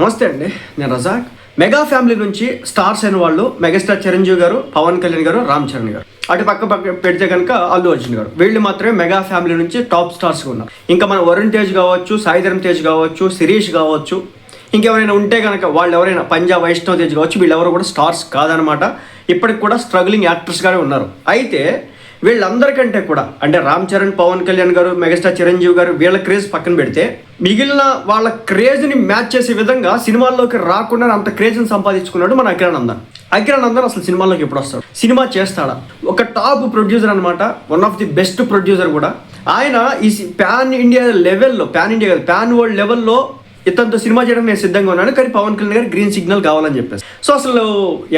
నమస్తే అండి నేను రజాక్. మెగా ఫ్యామిలీ నుంచి స్టార్స్ అయిన వాళ్ళు మెగాస్టార్ చిరంజీవి గారు పవన్ కళ్యాణ్ గారు రామ్ చరణ్ గారు. అటు పక్క పక్క పెడితే కనుక అల్లు అర్జున్ గారు. వీళ్ళు మాత్రమే మెగా ఫ్యామిలీ నుంచి టాప్ స్టార్స్గా ఉన్నారు. ఇంకా మన వరుణ్ తేజ్ కావచ్చు సాయిధరం తేజ్ కావచ్చు శిరీష్ కావచ్చు ఇంకెవరైనా ఉంటే కనుక వాళ్ళు ఎవరైనా పంజాబ్ వైష్ణవ్ తేజ్ కావచ్చు వీళ్ళెవరు కూడా స్టార్స్ కాదనమాట. ఇప్పటికి కూడా స్ట్రగ్లింగ్ యాక్టర్స్గానే ఉన్నారు. అయితే వీళ్ళందరికంటే కూడా అంటే రామ్ చరణ్ పవన్ కళ్యాణ్ గారు మెగాస్టార్ చిరంజీవి గారు వీళ్ళ క్రేజ్ పక్కన పెడితే మిగిలిన వాళ్ళ క్రేజ్ని మ్యాచ్ చేసే విధంగా సినిమాల్లోకి రాకుండా అంత క్రేజ్ని సంపాదించుకున్నాడు మన అఖిరానందన్ అఖిరానందన్ అసలు సినిమాల్లోకి ఎప్పుడు వస్తాడు? సినిమా చేస్తాడా? ఒక టాప్ ప్రొడ్యూసర్ అనమాట one of the best producer కూడా. ఆయన ఈ పాన్ ఇండియా లెవెల్లో పాన్ ఇండియా కాదు పాన్ వరల్డ్ లెవెల్లో ఇతనితో సినిమా చేయడం నేను సిద్ధంగా ఉన్నాను కానీ పవన్ కళ్యాణ్ గారు గ్రీన్ సిగ్నల్ కావాలని చెప్పేసి. సో అసలు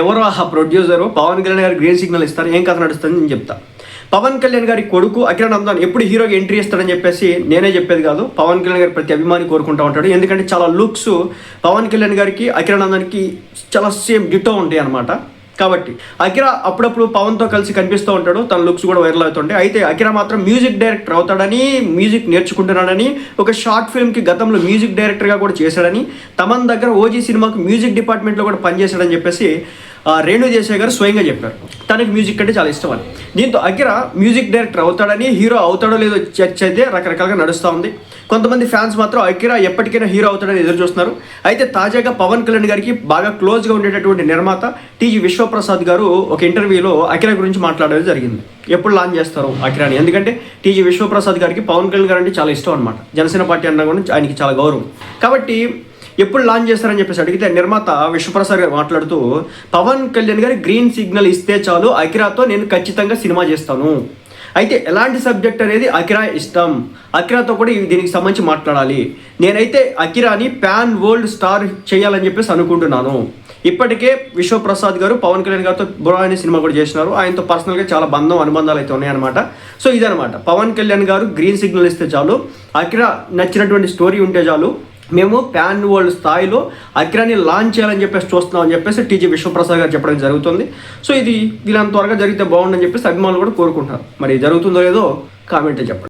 ఎవరో ఆ ప్రొడ్యూసర్? పవన్ కళ్యాణ్ గారు గ్రీన్ సిగ్నల్ ఇస్తారు ఏం కథ నడుస్తుంది నేను చెప్తా. పవన్ కళ్యాణ్ గారి కొడుకు అకిరణ్ అందాన్ ఎప్పుడు హీరోగా ఎంట్రీ ఇస్తాడని చెప్పేసి నేనే చెప్పేది కాదు. పవన్ కళ్యాణ్ గారి ప్రతి అభిమాని కోరుకుంటూ ఉంటాడు. ఎందుకంటే చాలా లుక్స్ పవన్ కళ్యాణ్ గారికి అకిరణ్ నందన్కి చాలా సేమ్ డిటో ఉంటాయి అనమాట కాబట్టి అకిరా అప్పుడప్పుడు పవన్తో కలిసి కనిపిస్తూ ఉంటాడు. తన లుక్స్ కూడా వైరల్ అవుతుంటాయి. అయితే అకిరా మాత్రం మ్యూజిక్ డైరెక్టర్ అవుతాడని మ్యూజిక్ నేర్చుకుంటున్నాడని ఒక షార్ట్ ఫిల్మ్కి గతంలో మ్యూజిక్ డైరెక్టర్గా కూడా చేశాడని తమన్ దగ్గర ఓజీ సినిమాకు మ్యూజిక్ డిపార్ట్మెంట్లో కూడా పనిచేశాడని చెప్పేసి రేణు దేశాయ్ గారు స్వయంగా చెప్పారు. తనకి మ్యూజిక్ అంటే చాలా ఇష్టం అని దీంతో అగ్ర మ్యూజిక్ డైరెక్టర్ అవుతాడని హీరో అవుతాడో లేదో చర్చ అయితే రకరకాలుగా నడుస్తూ ఉంది. కొంతమంది ఫ్యాన్స్ మాత్రం అకిరా ఎప్పటికైనా హీరో అవుతాడని ఎదురు చూస్తున్నారు. అయితే తాజాగా పవన్ కళ్యాణ్ గారికి బాగా క్లోజ్గా ఉండేటటువంటి నిర్మాత టీజీ విశ్వప్రసాద్ గారు ఒక ఇంటర్వ్యూలో అకిరా గురించి మాట్లాడడం జరిగింది. ఎప్పుడు లాంచ్ చేస్తారు అకిరాని ఎందుకంటే టీజీ విశ్వప్రసాద్ గారికి పవన్ కళ్యాణ్ గారు అంటే చాలా ఇష్టం అనమాట జనసేన పార్టీ అన్న కూడా ఆయనకి చాలా గౌరవం. కాబట్టి ఎప్పుడు లాంచ్ చేస్తారని చెప్పేసి అడిగితే నిర్మాత విశ్వప్రసాద్ గారు మాట్లాడుతూ పవన్ కళ్యాణ్ గారి గ్రీన్ సిగ్నల్ ఇస్తే చాలు అకిరాతో నేను ఖచ్చితంగా సినిమా చేస్తాను. అయితే ఎలాంటి సబ్జెక్ట్ అనేది అకిరా ఇష్టం? అకిరాతో కూడా దీనికి సంబంధించి మాట్లాడాలి. నేనైతే అకిరాని పాన్ వరల్డ్ స్టార్ చేయాలని చెప్పేసి అనుకుంటున్నాను. ఇప్పటికే విశ్వప్రసాద్ గారు పవన్ కళ్యాణ్ గారితో బురా అనే సినిమా కూడా చేసినారు. ఆయనతో పర్సనల్గా చాలా బంధం అనుబంధాలు అయితే ఉన్నాయన్నమాట. సో ఇదనమాట పవన్ కళ్యాణ్ గారు గ్రీన్ సిగ్నల్ ఇస్తే చాలు అకిరా నచ్చినటువంటి స్టోరీ ఉంటే చాలు మేము ప్యాన్ వరల్డ్ స్థాయిలో అగ్రాన్ని లాంచ్ చేయాలని చెప్పేసి చూస్తున్నాం అని చెప్పేసి టీజీ విశ్వప్రసాద్ గారు చెప్పడం జరుగుతుంది. సో ఇది దీని త్వరగా జరిగితే బాగుండని చెప్పేసి అభిమానులు కూడా కోరుకుంటారు మరి జరుగుతుందో లేదో కామెంట్ చెప్పండి.